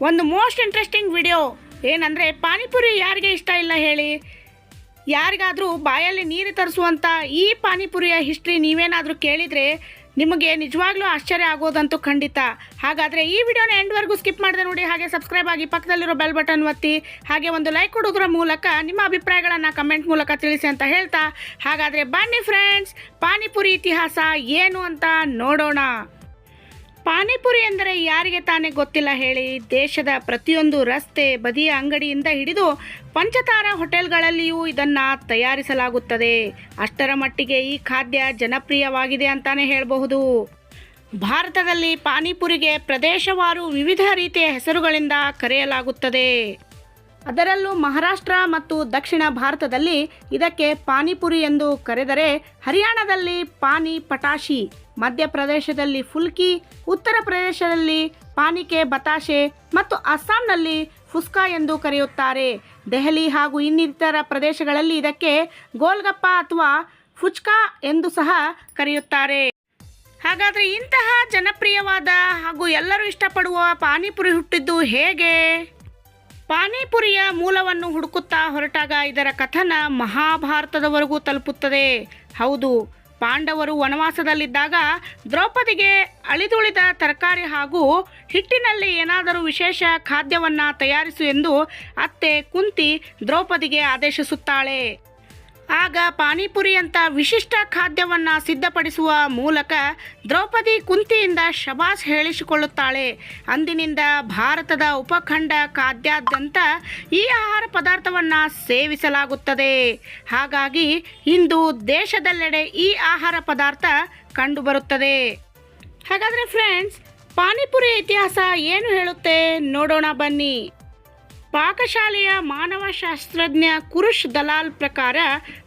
ಒಂದು most interesting video. ಏನಂದರೆ, ಪಾನಿಪುರಿ ಯಾರಿಗೆ ಇಷ್ಟ ಇಲ್ಲ ಹೇಳಿ. ಯಾರಿಗಾದರೂ ಬಾಯಲ್ಲಿ ನೀರು ತರಿಸುವಂಥ ಈ ಪಾನಿಪುರಿಯ ಹಿಸ್ಟ್ರಿ ನೀವೇನಾದರೂ ಕೇಳಿದರೆ ನಿಮಗೆ ನಿಜವಾಗ್ಲೂ ಆಶ್ಚರ್ಯ ಆಗೋದಂತೂ ಖಂಡಿತ. ಹಾಗಾದರೆ ಈ ವಿಡಿಯೋನ ಎಂಡ್ವರೆಗೂ ಸ್ಕಿಪ್ ಮಾಡಿದೆ ನೋಡಿ, ಹಾಗೆ ಸಬ್ಸ್ಕ್ರೈಬ್ ಆಗಿ ಪಕ್ಕದಲ್ಲಿರೋ ಬೆಲ್ ಬಟನ್ ಒತ್ತಿ, ಹಾಗೆ ಒಂದು ಲೈಕ್ ಕೊಡೋದ್ರ ಮೂಲಕ ನಿಮ್ಮ ಅಭಿಪ್ರಾಯಗಳನ್ನು ಕಮೆಂಟ್ ಮೂಲಕ ತಿಳಿಸಿ ಅಂತ ಹೇಳ್ತಾ, ಹಾಗಾದರೆ ಬನ್ನಿ ಫ್ರೆಂಡ್ಸ್ ಪಾನಿಪುರಿ ಇತಿಹಾಸ ಏನು ಅಂತ ನೋಡೋಣ. ಪಾನಿಪುರಿ ಎಂದರೆ ಯಾರಿಗೆ ತಾನೇ ಗೊತ್ತಿಲ್ಲ ಹೇಳಿ ದೇಶದ ಪ್ರತಿಯೊಂದು ರಸ್ತೆ ಬದಿಯ ಅಂಗಡಿಯಿಂದ ಹಿಡಿದು ಪಂಚತಾರ ಹೋಟೆಲ್ಗಳಲ್ಲಿಯೂ ಇದನ್ನು ತಯಾರಿಸಲಾಗುತ್ತದೆ. ಅಷ್ಟರ ಮಟ್ಟಿಗೆ ಈ ಖಾದ್ಯ ಜನಪ್ರಿಯವಾಗಿದೆ ಅಂತಾನೆ ಹೇಳಬಹುದು. ಭಾರತದಲ್ಲಿ ಪಾನಿಪುರಿಗೆ ಪ್ರದೇಶವಾರು ವಿವಿಧ ರೀತಿಯ ಹೆಸರುಗಳಿಂದ ಕರೆಯಲಾಗುತ್ತದೆ. ಅದರಲ್ಲೂ ಮಹಾರಾಷ್ಟ್ರ ಮತ್ತು ದಕ್ಷಿಣ ಭಾರತದಲ್ಲಿ ಇದಕ್ಕೆ ಪಾನಿಪುರಿ ಎಂದು ಕರೆದರೆ ಹರಿಯಾಣದಲ್ಲಿ ಪಾನಿ ಪಟಾಶಿ ಮಧ್ಯಪ್ರದೇಶದಲ್ಲಿ ಫುಲ್ಕಿ, ಉತ್ತರ ಪ್ರದೇಶದಲ್ಲಿ ಪಾನಿಕೆ, ಬತಾಶೆ ಮತ್ತು ಅಸ್ಸಾಂನಲ್ಲಿ ಫುಸ್ಕಾ ಎಂದು ಕರೆಯುತ್ತಾರೆ. ದೆಹಲಿ ಹಾಗೂ ಇನ್ನಿತರ ಪ್ರದೇಶಗಳಲ್ಲಿ ಇದಕ್ಕೆ ಗೋಲ್ಗಪ್ಪ ಅಥವಾ ಫುಚ್ಕಾ ಎಂದು ಸಹ ಕರೆಯುತ್ತಾರೆ. ಹಾಗಾದರೆ ಇಂತಹ ಜನಪ್ರಿಯವಾದ ಹಾಗೂ ಎಲ್ಲರೂ ಇಷ್ಟಪಡುವ ಪಾನಿಪುರಿ ಹುಟ್ಟಿದ್ದು ಹೇಗೆ? ಪಾನಿಪುರಿಯ ಮೂಲವನ್ನು ಹುಡುಕುತ್ತಾ ಹೊರಟಾಗ ಇದರ ಕಥನ ಮಹಾಭಾರತದವರೆಗೂ ತಲುಪುತ್ತದೆ. ಹೌದು ಪಾಂಡವರು ವನವಾಸದಲ್ಲಿದ್ದಾಗ ದ್ರೌಪದಿಗೆ ಅಳಿದುಳಿದ ತರಕಾರಿ ಹಾಗೂ ಹಿಟ್ಟಿನಲ್ಲಿ ಏನಾದರೂ ವಿಶೇಷ ಖಾದ್ಯವನ್ನು ತಯಾರಿಸು ಎಂದು ಅತ್ತೆ ಕುಂತಿ ದ್ರೌಪದಿಗೆ ಆದೇಶಿಸುತ್ತಾಳೆ. ಆಗ ಪಾನಿಪುರಿ ಅಂತ ವಿಶಿಷ್ಟ ಖಾದ್ಯವನ್ನು ಸಿದ್ಧಪಡಿಸುವ ಮೂಲಕ ದ್ರೌಪದಿ ಕುಂತಿಯಿಂದ ಶಬಾಸ್ ಹೇಳಿಸಿಕೊಳ್ಳುತ್ತಾಳೆ. ಅಂದಿನಿಂದ ಭಾರತದ ಉಪಖಂಡ ಖಾದ್ಯಾದ್ಯಂತ ಈ ಆಹಾರ ಪದಾರ್ಥವನ್ನು ಸೇವಿಸಲಾಗುತ್ತದೆ. ಹಾಗಾಗಿ ಇಂದು ದೇಶದೆಲ್ಲೆಡೆ ಈ ಆಹಾರ ಪದಾರ್ಥ ಕಂಡುಬರುತ್ತದೆ. ಹಾಗಾದರೆ ಫ್ರೆಂಡ್ಸ್ ಪಾನಿಪುರಿ ಇತಿಹಾಸ ಏನು ಹೇಳುತ್ತೆ ನೋಡೋಣ ಬನ್ನಿ. ಪಾಕಶಾಲೆಯ ಮಾನವಶಾಸ್ತ್ರಜ್ಞ ಕುರುಷ್ ದಲಾಲ್ ಪ್ರಕಾರ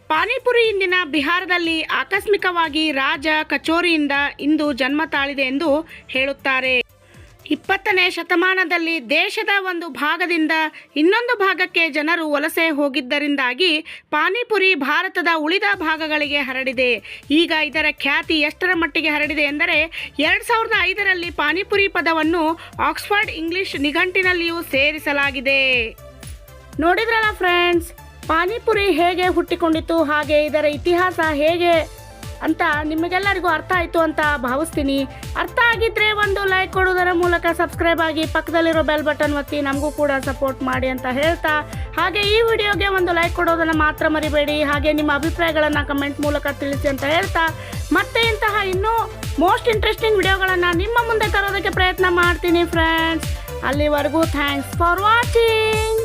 ಪಾನಿಪುರಿ ಇಂದಿನ ಬಿಹಾರದಲ್ಲಿ ಆಕಸ್ಮಿಕವಾಗಿ ರಾಜ ಕಚೋರಿಯಿಂದ ಇಂದು ಜನ್ಮ ತಾಳಿದೆ ಎಂದು ಹೇಳುತ್ತಾರೆ. ಇಪ್ಪತ್ತನೇ ಶತಮಾನದಲ್ಲಿ ದೇಶದ ಒಂದು ಭಾಗದಿಂದ ಇನ್ನೊಂದು ಭಾಗಕ್ಕೆ ಜನರು ವಲಸೆ ಹೋಗಿದ್ದರಿಂದಾಗಿ ಪಾನಿಪುರಿ ಭಾರತದ ಉಳಿದ ಭಾಗಗಳಿಗೆ ಹರಡಿದೆ. ಈಗ ಇದರ ಖ್ಯಾತಿ ಎಷ್ಟರ ಮಟ್ಟಿಗೆ ಹರಡಿದೆ ಎಂದರೆ ಎರಡು ಸಾವಿರದ ಐದರಲ್ಲಿ ಪಾನಿಪುರಿ ಪದವನ್ನು ಆಕ್ಸ್ಫರ್ಡ್ ಇಂಗ್ಲಿಷ್ ನಿಘಂಟಿನಲ್ಲಿಯೂ ಸೇರಿಸಲಾಗಿದೆ. ನೋಡಿದ್ರಲ್ಲ ಫ್ರೆಂಡ್ಸ್, ಪಾನಿಪುರಿ ಹೇಗೆ ಹುಟ್ಟಿಕೊಂಡಿತು ಹಾಗೆ ಇದರ ಇತಿಹಾಸ ಹೇಗೆ ಅಂತ ನಿಮಗೆಲ್ಲರಿಗೂ ಅರ್ಥ ಆಯಿತು ಅಂತ ಭಾವಿಸ್ತೀನಿ. ಅರ್ಥ ಆಗಿದ್ರೆ ಒಂದು ಲೈಕ್ ಕೊಡೋದರ ಮೂಲಕ ಸಬ್ಸ್ಕ್ರೈಬ್ ಆಗಿ ಪಕ್ಕದಲ್ಲಿರೋ ಬೆಲ್ ಬಟನ್ ಒತ್ತಿ ನಮಗೂ ಕೂಡ ಸಪೋರ್ಟ್ ಮಾಡಿ ಅಂತ ಹೇಳ್ತಾ. ಹಾಗೆ ಈ ವಿಡಿಯೋಗೆ ಒಂದು ಲೈಕ್ ಕೊಡೋದನ್ನು ಮಾತ್ರ ಮರಿಬೇಡಿ. ಹಾಗೆ ನಿಮ್ಮ ಅಭಿಪ್ರಾಯಗಳನ್ನು ಕಮೆಂಟ್ ಮೂಲಕ ತಿಳಿಸಿ ಅಂತ ಹೇಳ್ತಾ. ಮತ್ತೆ ಇಂತಹ ಇನ್ನೂ ಮೋಸ್ಟ್ ಇಂಟ್ರೆಸ್ಟಿಂಗ್ ವಿಡಿಯೋಗಳನ್ನು ನಿಮ್ಮ ಮುಂದೆ ತರೋದಕ್ಕೆ ಪ್ರಯತ್ನ ಮಾಡ್ತೀನಿ ಫ್ರೆಂಡ್ಸ್ ಅಲ್ಲಿವರೆಗೂ ಥ್ಯಾಂಕ್ಸ್ ಫಾರ್ ವಾಚಿಂಗ್